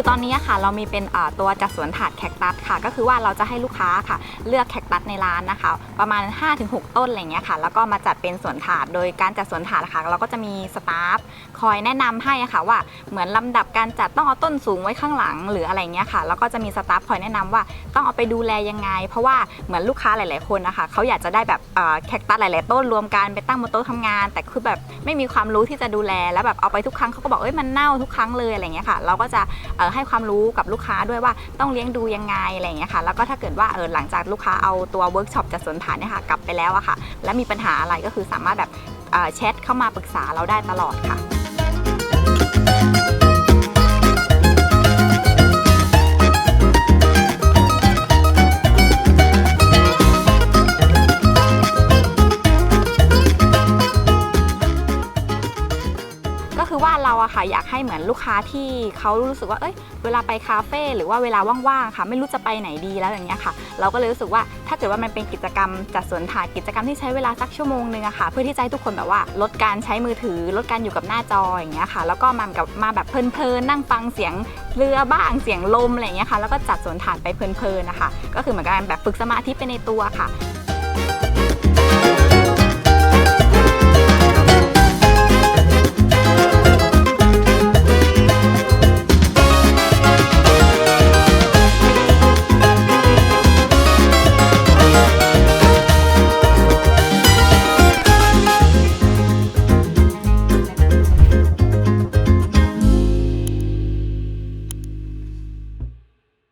มีเป็นเอ่อตัวจัดสวนถาดแคคตัสค่ะ ก็คือว่าเราจะให้ลูกค้าค่ะ เลือกแคคตัสในร้านนะคะ ประมาณ 5-6 ต้นอะไรเงี้ยค่ะ แล้วก็มาจัดเป็นสวนถาด โดยการจัดสวนถาดนะคะเราก็จะมีสตาฟคอยแนะนำให้ค่ะว่าเหมือนลำดับการจัดต้องเอาต้นสูงไว้ข้างหลังหรืออะไรเงี้ยค่ะแล้วก็จะมีสตาฟคอยแนะนำว่าต้องเอาไปดูแลยังไง เพราะว่าเหมือนลูกค้าหลาย ๆ คนนะคะเขาอยากจะได้แบบแคคตัสหลาย ๆ ต้นรวมกันไปตั้งบนโต๊ะทำงาน แต่คือแบบไม่มีความรู้ที่จะดูแลแล้วแบบเอาไปทุกครั้งเขาก็บอกเอ้ยมันเน่าทุกครั้งเลยอะไรเงี้ยค่ะ เราก็จะให้ความรู้กับลูกค้าด้วยว่าต้องเลี้ยงดูยังไงอะไรเงี้ยค่ะ แล้วก็ถ้าเกิดว่าเออหลังจากลูกค้าเอาตัวเวิร์กช็อปจัดสวนถานเนี่ยค่ะกลับไปแล้วอะค่ะ แล้วมีปัญหาอะไรก็คือสามารถแบบแชทเข้ามาปรึกษาเราได้ตลอดค่ะ ก็คือว่าเราอะค่ะอยากให้เหมือนลูกค้าที่เขารู้สึกว่าเอ้ยเวลาไปคาเฟ่หรือว่าเวลาว่างๆค่ะ ไม่รู้จะไปไหนดีแล้วอย่างเงี้ยค่ะ เราก็เลยรู้สึกว่าถ้าเกิดว่ามันเป็นกิจกรรมจัดสวนถาดกิจกรรมที่ใช้เวลาสักชั่วโมงนึงอะค่ะ เพื่อที่จะให้ทุกคนแบบว่าลดการใช้มือถือ ลดการอยู่กับหน้าจออย่างเงี้ยค่ะ แล้วก็มากับมาแบบเพลินๆนั่งฟังเสียงเรือบ้างเสียงลมอะไรอย่างเงี้ยค่ะแล้วก็จัดสวนถาดไปเพลินๆนะคะ ก็คือเหมือนกันแบบฝึกสมาธิไปในตัวค่ะ